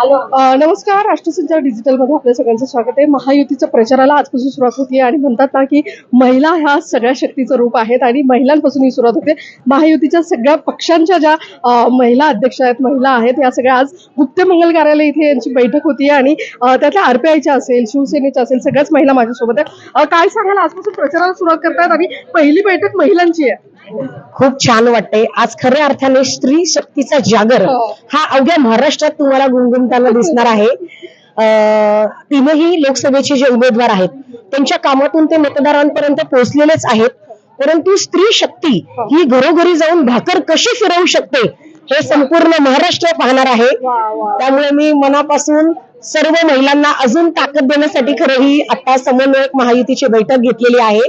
Hello. नमस्कार. राष्ट्रसंचार डिजिटलमध्ये आपल्या सगळ्यांचं स्वागत आहे. महायुतीच्या प्रचाराला आजपासून सुरुवात होती आणि म्हणतात ना की महिला ह्या सगळ्या शक्तीचं रूप आहेत आणि महिलांपासून ही सुरुवात होते. महायुतीच्या सगळ्या पक्षांच्या ज्या महिला अध्यक्ष आहेत महिला आहेत या सगळ्या आज गुप्त मंगल कार्यालय इथे यांची बैठक होती आणि त्यातल्या आरपीआयच्या असेल शिवसेनेच्या असेल सगळ्याच महिला माझ्यासोबत आहेत. काय सांगायला आजपासून प्रचाराला सुरुवात करतात आणि पहिली बैठक महिलांची आहे. खूप छान वाटतंय. आज खऱ्या अर्थाने स्त्री शक्तीचा जागर हो. हा अवघ्या महाराष्ट्रात तुम्हाला गुणगुणताना दिसणार आहे. तीनही लोकसभेचे जे उमेदवार आहेत त्यांच्या कामातून ते मतदारांपर्यंत पोहोचलेलेच आहेत. परंतु स्त्री शक्ती ही घरोघरी जाऊन भाकर कशी फिरवू शकते हे संपूर्ण महाराष्ट्र पाहणार आहे. त्यामुळे मी मनापासून सर्व महिलांना अजून ताकद देण्यासाठी खरं ही आता समन्वयक महायुतीची बैठक घेतलेली आहे.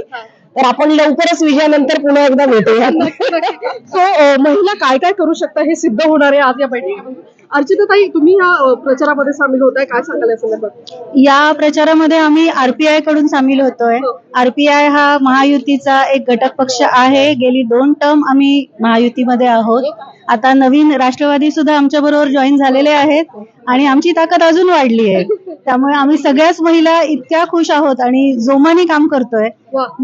तर आपण लवकरच विजयानंतर पुन्हा एकदा भेटूया सो महिला काय काय करू शकता हे सिद्ध होणार आहे आज या बैठकीमध्ये? अर्चिता ताई तुम्ही या प्रचारामध्ये सामील होत आहे काय सांगाल या संदर्भात? या प्रचारामध्ये आम्ही आरपीआयकडून सामील होतोय. हो. आरपीआय हा महायुतीचा एक घटक पक्ष आहे. गेली दोन टर्म आम्ही महायुतीमध्ये आहोत. आता नवीन राष्ट्रवादी सुद्धा आमच्या बरोबर जॉईन झालेले आहेत. आणि आमची ताकद अजून वाढली आहे. त्यामुळे आम्ही सगळ्याच महिला इतक्या खुश आहोत आणि जोमाने काम करतोय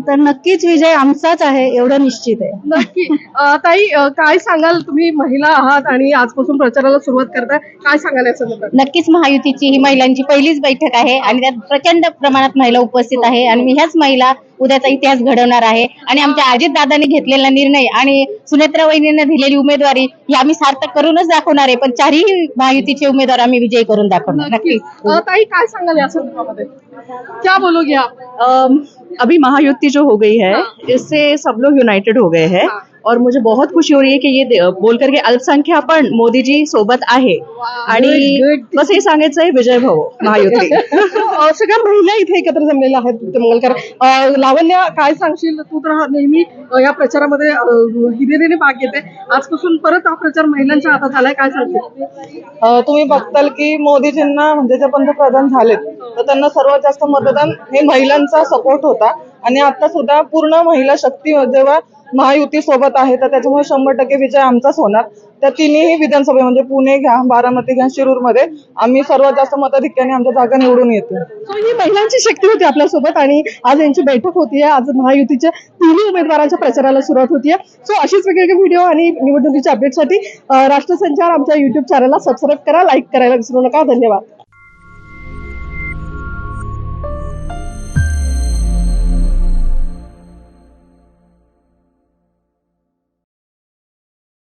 तर नक्कीच विजय आमचाच आहे एवढं निश्चित आहे. नक्की. ताई काय सांगाल? तुम्ही महिला आहात आणि आजपासून प्रचाराला सुरुवात करताय. काय सांगाल नक्कीच महायुतीची ही महिलांची पहिलीच बैठक आहे आणि त्यात प्रचंड प्रमाणात महिला उपस्थित आहे आणि मी ह्याच महिला उद्याचा इतिहास घडवणार आहे आणि आमच्या अजित दादांनी घेतलेला निर्णय आणि सुनेत्रा वहिनीने दिलेली उमेदवारी ही आम्ही सार्थक करूनच दाखवणार आहे पण चारही महायुतीचे उमेदवार आम्ही विजयी करून दाखवणार. नक्की. अ, ताई काय सांगाल या संदर्भामध्ये? क्या बोलोगे आप? अम, अभी महायुति जो हो गई है हाँ। इससे सब लोग यूनाइटेड हो गए हैं. हाँ। और मुझे बहुत खुशी हो रही है की ये बोल करके अल्पसंख्या पण मोदीजी सोबत आहे. आणि. बस हे सांगायचं आहे विजय भाऊ महायुती. सगळ्या महिला इथे एकत्र जमलेल्या आहेत मंगलकार. लावण्य काय सांगशील? तू तर हा नेहमी या प्रचारामध्ये हिरिरीने भाग घेते. आजपासून परत हा प्रचार महिलांच्या हातात आलाय काय सांगशील? तुम्ही बघताल की मोदीजींना म्हणजे जे पंतप्रधान झालेत तर त्यांना सर्वात जास्त मतदान हे महिलांचा सपोर्ट होता. आणि आता सुद्धा पूर्ण महिला शक्ती जेव्हा महायुती सोबत आहे तर त्याच्यामुळे शंभर टक्के विजय आमचाच होणार. त्या तिन्ही विधानसभा म्हणजे पुणे घ्या बारामती घ्या शिरूरमध्ये आम्ही सर्वात जास्त मताधिक्याने आमच्या जागा निवडून येतो. ही महिलांची शक्ती होती आपल्यासोबत आणि आज यांची बैठक होतीये. आज महायुतीच्या तिन्ही उमेदवारांच्या प्रचाराला सुरुवात होतीये. सो अशीच वेगवेगळे व्हिडिओ आणि निवडणुकीच्या अपडेटसाठी राष्ट्रसंचार आमच्या युट्यूब चॅनलला सबस्क्राईब करा लाईक करायला विसरू नका. धन्यवाद.